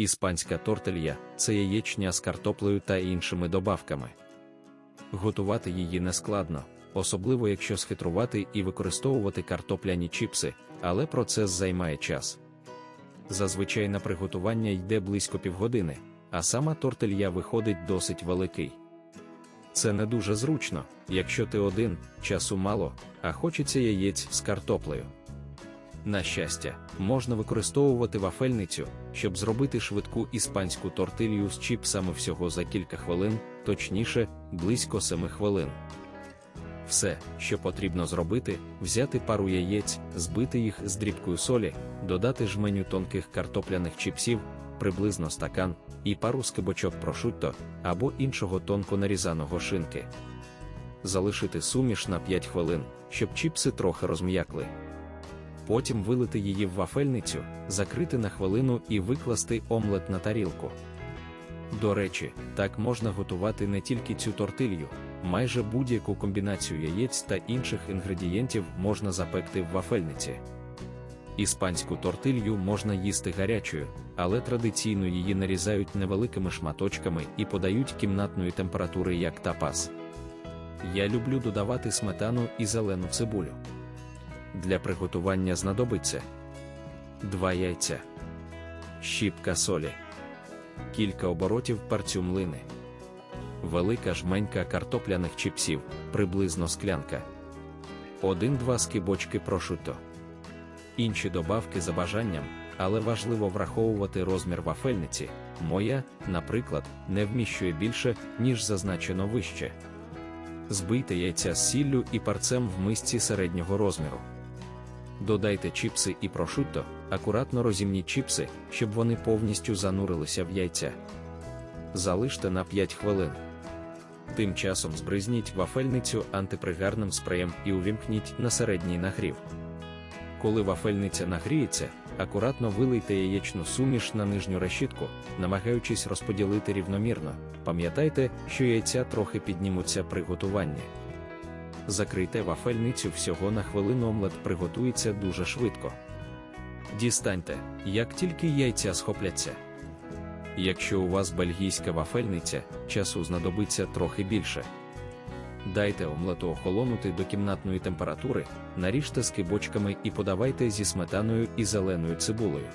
Іспанська тортелья це яєчня з картоплею та іншими добавками. Готувати її нескладно, особливо якщо схитрувати і використовувати картопляні чіпси, але процес займає час. Зазвичай на приготування йде близько півгодини, а сама тортелья виходить досить великий. Це не дуже зручно, якщо ти один, часу мало, а хочеться яєць з картоплею. На щастя, можна використовувати вафельницю, щоб зробити швидку іспанську тортилью з чіпсами всього за кілька хвилин, точніше, близько 7 хвилин. Все, що потрібно зробити, взяти пару яєць, збити їх з дрібкою солі, додати жменю тонких картопляних чіпсів, приблизно стакан, і пару скибочок прошутто або іншого тонко нарізаного шинки. Залишити суміш на 5 хвилин, щоб чіпси трохи розм'якли. Потім вилити її в вафельницю, закрити на хвилину і викласти омлет на тарілку. До речі, так можна готувати не тільки цю тортилью, майже будь-яку комбінацію яєць та інших інгредієнтів можна запекти в вафельниці. Іспанську тортилью можна їсти гарячою, але традиційно її нарізають невеликими шматочками і подають кімнатної температури як тапас. Я люблю додавати сметану і зелену цибулю. Для приготування знадобиться 2 яйця, щіпка солі, кілька оборотів парцю млини, велика жменька картопляних чіпсів, приблизно склянка, 1-2 скибочки прошуто. Інші добавки за бажанням, але важливо враховувати розмір вафельниці. Моя, наприклад, не вміщує більше, ніж зазначено вище. Збийте яйця з сіллю і парцем в мисці середнього розміру. Додайте чіпси і прошутто, акуратно розімніть чіпси, щоб вони повністю занурилися в яйця. Залиште на 5 хвилин. Тим часом збризніть вафельницю антипригарним спреєм і увімкніть на середній нагрів. Коли вафельниця нагріється, акуратно вилийте яєчну суміш на нижню решітку, намагаючись розподілити рівномірно. Пам'ятайте, що яйця трохи піднімуться при готуванні. Закрийте вафельницю всього на хвилину омлет приготується дуже швидко. Дістаньте, як тільки яйця схопляться. Якщо у вас бельгійська вафельниця, часу знадобиться трохи більше. Дайте омлету охолонути до кімнатної температури, наріжте скибочками і подавайте зі сметаною і зеленою цибулею.